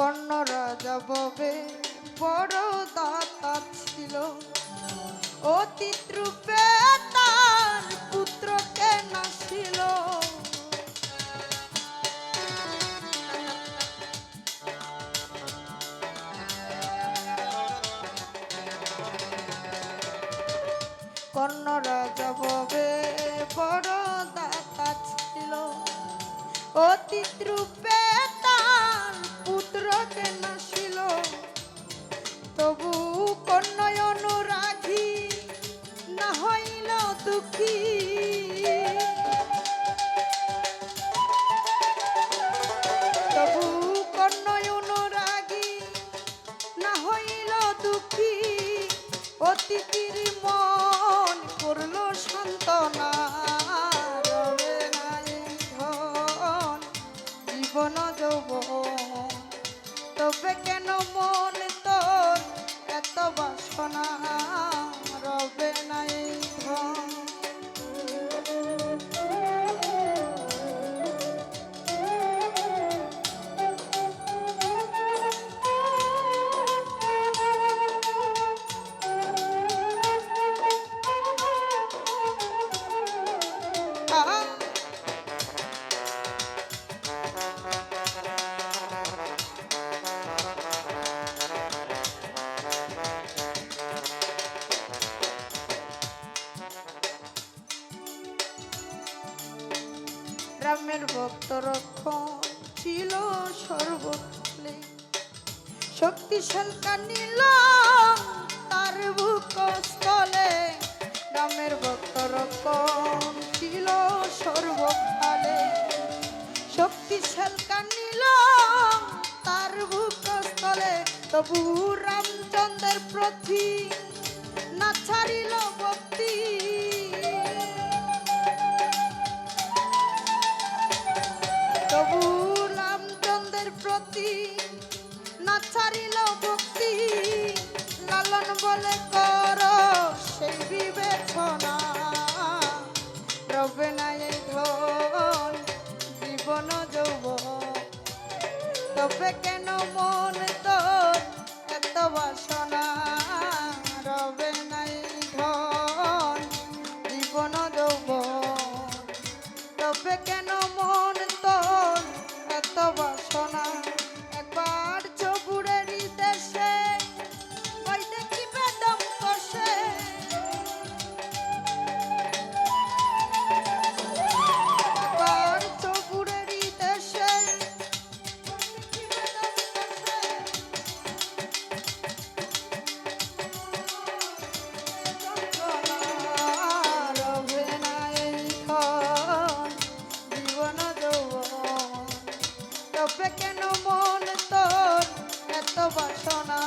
কর্ণ রাজা ববে বড় দাতা ছিল। অতীত রূপে তার পুত্রকে নাছিল কর্ণ রাজা ববে বড় দাতা ছিল। অতীত রূপে পুত্রকে নাছিল তবু কন্যয় অনুরাগী না হইল দুঃখী। রামের ভক্ত রক্ষণ ছিল সর্বকালে শক্তিশাল কানিল তার বুকস্থলে রামের ভক্ত রক্ষণ ছিল সর্বকালে। শক্তিশাল কানিল তার বুকস্থলে তবু রামচন্দ্রের প্রতি না ছাড়িল ভক্তি। ছাড়িল ভক্তি লালন বলে কর সেই বিবেচনা। রবে না বাসনা